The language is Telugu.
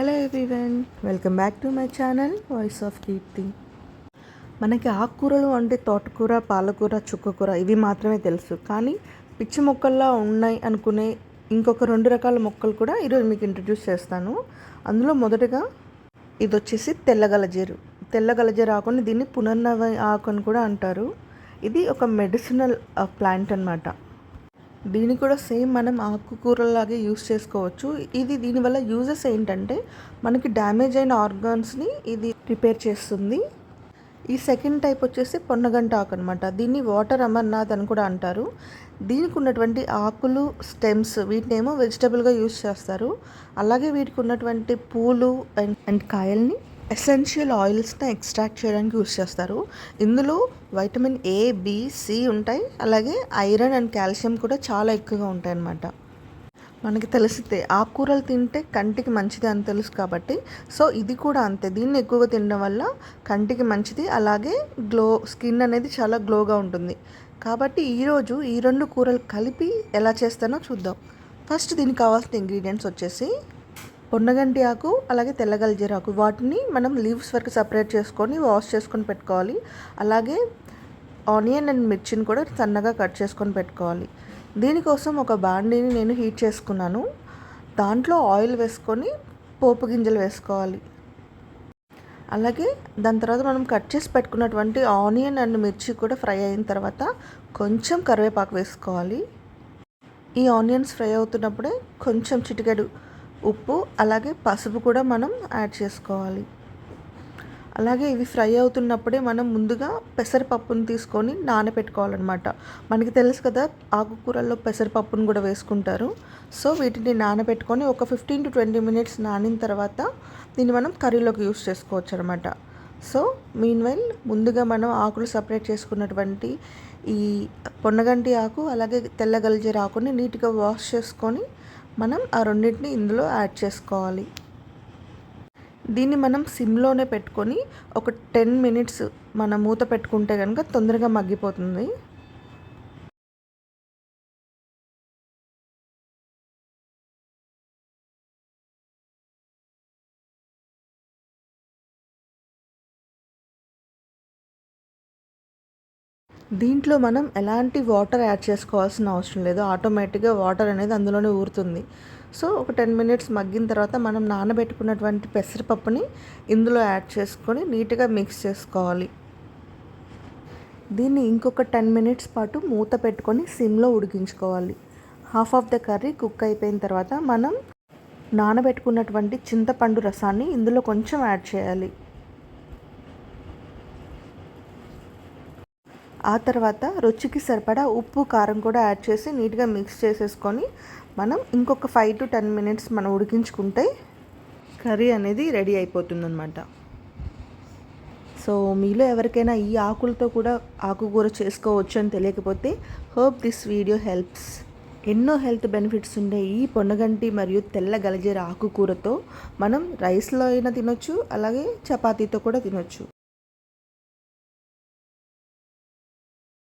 Hello everyone welcome back to my channel voice of Keerthi మనకి ఆకుకూరలు అంటే తోటకూర పాలకూర చుక్కకూర ఇవి మాత్రమే తెలుసు. కానీ పిచ్చి మొక్కల్లా ఉన్నాయి అనుకునే ఇంకొక రెండు రకాల మొక్కలు కూడా ఈరోజు మీకు ఇంట్రడ్యూస్ చేస్తాను. అందులో మొదటగా ఇది వచ్చేసి తెల్లగలజేరు. తెల్లగలజేరు ఆకుని దీన్ని పునర్నవ ఆకు అని కూడా అంటారు. ఇది ఒక మెడిసినల్ ప్లాంట్ అనమాట దీన్ని కూడా సేమ్ మనం ఆకుకూరలాగే యూస్ చేసుకోవచ్చు. ఇది దీనివల్ల యూజెస్ ఏంటంటే మనకి డ్యామేజ్ అయిన ఆర్గాన్స్ని ఇది రిపేర్ చేస్తుంది. ఈ సెకండ్ టైప్ వచ్చేసి పొన్నగంట ఆకు అనమాట దీన్ని వాటర్ అమర్నాథ్ అని కూడా అంటారు. దీనికి ఉన్నటువంటి ఆకులు స్టెమ్స్ వీటినేమో వెజిటబుల్గా యూస్ చేస్తారు. అలాగే వీటికి ఉన్నటువంటి పూలు అండ్ అండ్ కాయల్ని ఎసెన్షియల్ ఆయిల్స్ని ఎక్స్ట్రాక్ట్ చేయడానికి యూస్ చేస్తారు. ఇందులో వైటమిన్ ఏ బి సి ఉంటాయి. అలాగే ఐరన్ అండ్ కాల్షియం కూడా చాలా ఎక్కువగా ఉంటాయి అన్నమాట. మనకి తెలిసితే ఆకుకూరలు తింటే కంటికి మంచిది అని తెలుసు కాబట్టి. సో ఇది కూడా అంతే. దీన్ని ఎక్కువగా తినడం వల్ల కంటికి మంచిది. అలాగే గ్లో స్కిన్ అనేది చాలా గ్లోగా ఉంటుంది. కాబట్టి ఈరోజు ఈ రెండు కూరలు కలిపి ఎలా చేస్తానో చూద్దాం. ఫస్ట్ దీనికి కావాల్సిన ఇంగ్రీడియంట్స్ వచ్చేసి పొన్నగంటి ఆకు అలాగే తెల్లగల్జీరాకు వాటిని మనం లీవ్స్ వరకు సపరేట్ చేసుకొని వాష్ చేసుకొని పెట్టుకోవాలి. అలాగే ఆనియన్ అండ్ మిర్చిని కూడా సన్నగా కట్ చేసుకొని పెట్టుకోవాలి. దీనికోసం ఒక బాండీని నేను హీట్ చేసుకున్నాను. దాంట్లో ఆయిల్ వేసుకొని పోపు గింజలు వేసుకోవాలి. అలాగే దాని తర్వాత మనం కట్ చేసి పెట్టుకున్నటువంటి ఆనియన్ అండ్ మిర్చి కూడా ఫ్రై అయిన తర్వాత కొంచెం కరివేపాకు వేసుకోవాలి. ఈ ఆనియన్స్ ఫ్రై అవుతున్నప్పుడే కొంచెం చిటికెడు ఉప్పు అలాగే పసుపు కూడా మనం యాడ్ చేసుకోవాలి. అలాగే ఇవి ఫ్రై అవుతున్నప్పుడే మనం ముందుగా పెసరపప్పును తీసుకొని నానబెట్టుకోవాలన్నమాట మనకి తెలుసు కదా ఆకుకూరల్లో పెసరపప్పును కూడా వేసుకుంటారు. సో వీటిని నానబెట్టుకొని ఒక ఫిఫ్టీన్ టు ట్వంటీ మినిట్స్ నానిన తర్వాత దీన్ని మనం కర్రీలోకి యూస్ చేసుకోవచ్చు అనమాట సో మీన్ వైల్ ముందుగా మనం ఆకులు సపరేట్ చేసుకున్నటువంటి ఈ పొన్నగంటి ఆకు అలాగే తెల్ల గలిజర ఆకుని నీట్గా వాష్ చేసుకొని మనం ఆ రెండింటిని ఇందులో యాడ్ చేసుకోవాలి. దీన్ని మనం సిమ్లోనే పెట్టుకొని ఒక టెన్ మినిట్స్ మనం మూత పెట్టుకుంటే కనుక తొందరగా మగ్గిపోతుంది. దీంట్లో మనం ఎలాంటి వాటర్ యాడ్ చేసుకోవాల్సిన అవసరం లేదు. ఆటోమేటిక్గా వాటర్ అనేది అందులోనే ఊరుతుంది. సో ఒక టెన్ మినిట్స్ మగ్గిన తర్వాత మనం నానబెట్టుకున్నటువంటి పెసరపప్పుని ఇందులో యాడ్ చేసుకొని నీట్గా మిక్స్ చేసుకోవాలి. దీన్ని ఇంకొక టెన్ మినిట్స్ పాటు మూత పెట్టుకొని సిమ్లో ఉడికించుకోవాలి. Half of the curry cook అయిపోయిన తర్వాత మనం నానబెట్టుకున్నటువంటి చింతపండు రసాన్ని ఇందులో కొంచెం యాడ్ చేయాలి. ఆ తర్వాత రుచికి సరిపడా ఉప్పు కారం కూడా యాడ్ చేసి నీట్గా మిక్స్ చేసేసుకొని మనం ఇంకొక ఫైవ్ టు టెన్ మినిట్స్ మనం ఉడికించుకుంటే కర్రీ అనేది రెడీ అయిపోతుందన్నమాట. సో మీలో ఎవరికైనా ఈ ఆకులతో కూడా ఆకుకూర చేసుకోవచ్చు అని తెలియకపోతే హోప్ దిస్ వీడియో హెల్ప్స్. ఎన్నో హెల్త్ బెనిఫిట్స్ ఉండే ఈ పొన్నగంటి మరియు తెల్ల గలజేర ఆకుకూరతో మనం రైస్లో అయినా తినొచ్చు అలాగే చపాతీతో కూడా తినొచ్చు.